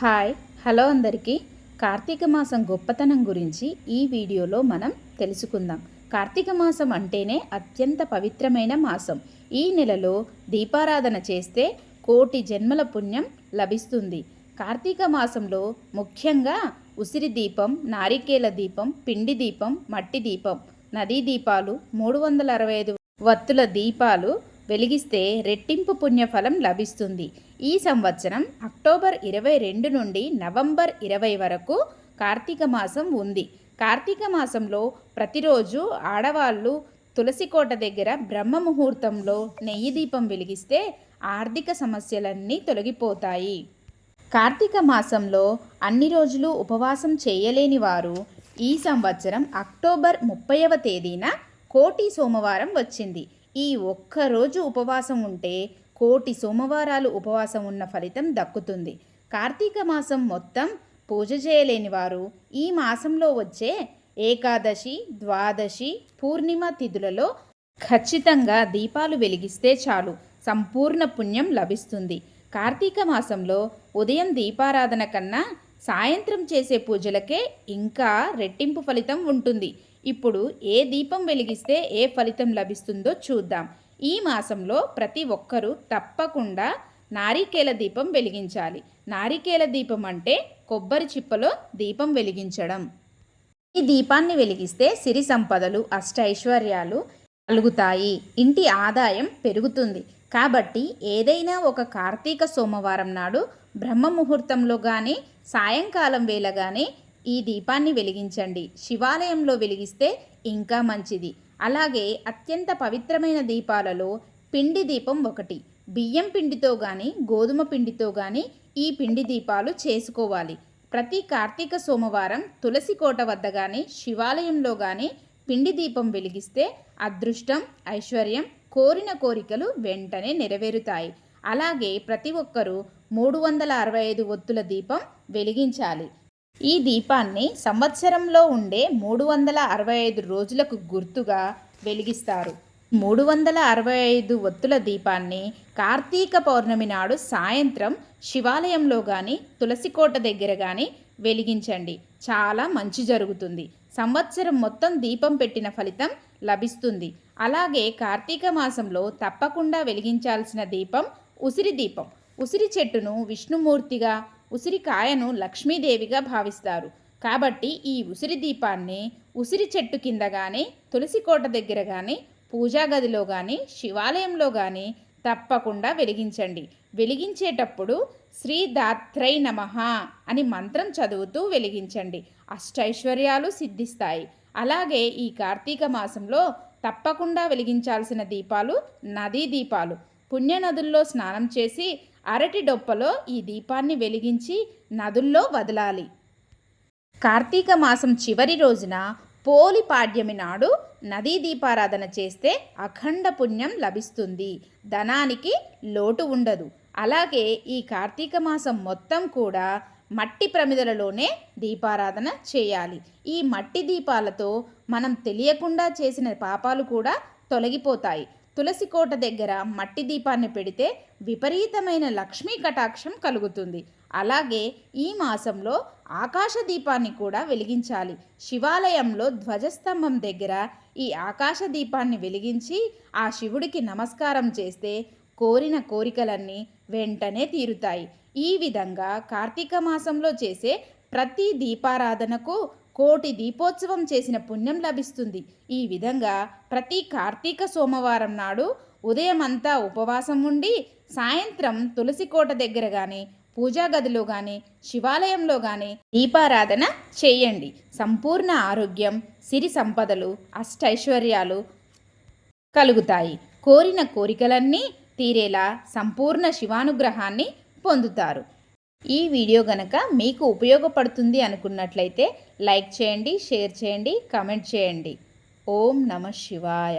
Hi hello అందరికీ. కార్తీక మాసం గొప్పతనం గురించి ఈ వీడియోలో మనం తెలుసుకుందాం. కార్తీక మాసం అంటేనే అత్యంత పవిత్రమైన మాసం. ఈ నెలలో దీపారాధన చేస్తే కోటి జన్మల పుణ్యం లభిస్తుంది. కార్తీక మాసంలో ముఖ్యంగా ఉసిరి దీపం నారికేల దీపం పిండి దీపం మట్టి దీపం నదీ దీపాలు మూడు వందల అరవై ఐదు వత్తుల దీపాలు వెలిగిస్తే రెట్టింపు పుణ్యఫలం లభిస్తుంది. ఈ సంవత్సరం అక్టోబర్ ఇరవై రెండు నుండి నవంబర్ ఇరవై వరకు కార్తీక మాసం ఉంది. కార్తీక మాసంలో ప్రతిరోజు ఆడవాళ్ళు తులసికోట దగ్గర బ్రహ్మ ముహూర్తంలో నెయ్యి దీపం వెలిగిస్తే ఆర్థిక సమస్యలన్నీ తొలగిపోతాయి. కార్తీక మాసంలో అన్ని రోజులు ఉపవాసం చేయలేని వారు ఈ సంవత్సరం అక్టోబర్ ముప్పైవ తేదీన కోటి సోమవారం వచ్చింది. ఈ ఒక్కరోజు ఉపవాసం ఉంటే కోటి సోమవారాలు ఉపవాసం ఉన్న ఫలితం దక్కుతుంది. కార్తీక మాసం మొత్తం పూజ చేయలేని వారు ఈ మాసంలో వచ్చే ఏకాదశి ద్వాదశి పూర్ణిమ తిథులలో ఖచ్చితంగా దీపాలు వెలిగిస్తే చాలు. సంపూర్ణ పుణ్యం లభిస్తుంది. కార్తీక మాసంలో ఉదయం దీపారాధన కన్నా సాయంత్రం చేసే పూజలకే ఇంకా రెట్టింపు ఫలితం ఉంటుంది. ఇప్పుడు ఏ దీపం వెలిగిస్తే ఏ ఫలితం లభిస్తుందో చూద్దాం. ఈ మాసంలో ప్రతి ఒక్కరూ తప్పకుండా నారికేల దీపం వెలిగించాలి. నారికేల దీపం అంటే కొబ్బరి చిప్పలో దీపం వెలిగించడం. ఈ దీపాన్ని వెలిగిస్తే సిరి సంపదలు అష్టైశ్వర్యాలు కలుగుతాయి. ఇంటి ఆదాయం పెరుగుతుంది. కాబట్టి ఏదైనా ఒక కార్తీక సోమవారం నాడు బ్రహ్మ ముహూర్తంలో కానీ సాయంకాలం వేళ కానీ ఈ దీపాన్ని వెలిగించండి. శివాలయంలో వెలిగిస్తే ఇంకా మంచిది. అలాగే అత్యంత పవిత్రమైన దీపాలలో పిండి దీపం ఒకటి. బియ్యం పిండితో కానీ గోధుమ పిండితో కానీ ఈ పిండి దీపాలు చేసుకోవాలి. ప్రతి కార్తీక సోమవారం తులసి కోట వద్ద కానీ శివాలయంలో కానీ పిండి దీపం వెలిగిస్తే అదృష్టం ఐశ్వర్యం కోరిన కోరికలు వెంటనే నెరవేరుతాయి. అలాగే ప్రతి ఒక్కరూ మూడు వందల అరవై ఐదు ఒత్తుల దీపం వెలిగించాలి. ఈ దీపాన్ని సంవత్సరంలో ఉండే మూడు వందల అరవై ఐదు రోజులకు గుర్తుగా వెలిగిస్తారు. మూడు వందల అరవై ఐదు ఒత్తుల దీపాన్ని కార్తీక పౌర్ణమి నాడు సాయంత్రం శివాలయంలో కానీ తులసికోట దగ్గర కానీ వెలిగించండి. చాలా మంచి జరుగుతుంది. సంవత్సరం మొత్తం దీపం పెట్టిన ఫలితం లభిస్తుంది. అలాగే కార్తీక మాసంలో తప్పకుండా వెలిగించాల్సిన దీపం ఉసిరి దీపం. ఉసిరి చెట్టును విష్ణుమూర్తిగా ఉసిరికాయను లక్ష్మీదేవిగా భావిస్తారు. కాబట్టి ఈ ఉసిరి దీపాన్ని ఉసిరి చెట్టు కింద కానీ తులసి కోట దగ్గర కానీ పూజా గదిలో కానీ శివాలయంలో కానీ తప్పకుండా వెలిగించండి. వెలిగించేటప్పుడు శ్రీ దాత్రై నమ అని మంత్రం చదువుతూ వెలిగించండి. అష్టైశ్వర్యాలు సిద్ధిస్తాయి. అలాగే ఈ కార్తీక మాసంలో తప్పకుండా వెలిగించాల్సిన దీపాలు నదీ దీపాలు. పుణ్యనదుల్లో స్నానం చేసి అరటి డొప్పలో ఈ దీపాన్ని వెలిగించి నదుల్లో వదలాలి. కార్తీక మాసం చివరి రోజున పోలి పాడ్యమి నాడు నదీ దీపారాధన చేస్తే అఖండ పుణ్యం లభిస్తుంది. ధనానికి లోటు ఉండదు. అలాగే ఈ కార్తీక మాసం మొత్తం కూడా మట్టి ప్రమిదలలోనే దీపారాధన చేయాలి. ఈ మట్టి దీపాలతో మనం తెలియకుండా చేసిన పాపాలు కూడా తొలగిపోతాయి. తులసి కోట దగ్గర మట్టి దీపాన్ని పెడితే విపరీతమైన లక్ష్మీ కటాక్షం కలుగుతుంది. అలాగే ఈ మాసంలో ఆకాశ దీపాన్ని కూడా వెలిగించాలి. శివాలయంలో ధ్వజస్తంభం దగ్గర ఈ ఆకాశ దీపాన్ని వెలిగించి ఆ శివుడికి నమస్కారం చేస్తే కోరిన కోరికలన్నీ వెంటనే తీరుతాయి. ఈ విధంగా కార్తీక మాసంలో చేసే ప్రతి దీపారాధనకు కోటి దీపోత్సవం చేసిన పుణ్యం లభిస్తుంది. ఈ విధంగా ప్రతి కార్తీక సోమవారం నాడు ఉదయం అంతా ఉపవాసం ఉండి సాయంత్రం తులసి కోట దగ్గర కానీ పూజా గదిలో కానీ శివాలయంలో కానీ దీపారాధన చేయండి. సంపూర్ణ ఆరోగ్యం సిరి సంపదలు అష్టైశ్వర్యాలు కలుగుతాయి. కోరిన కోరికలన్నీ తీరేలా సంపూర్ణ శివానుగ్రహాన్ని పొందుతారు. ఈ వీడియో గనక మీకు ఉపయోగపడుతుంది అనుకున్నట్లయితే లైక్ చేయండి షేర్ చేయండి కమెంట్ చేయండి. ఓం నమ శివాయ.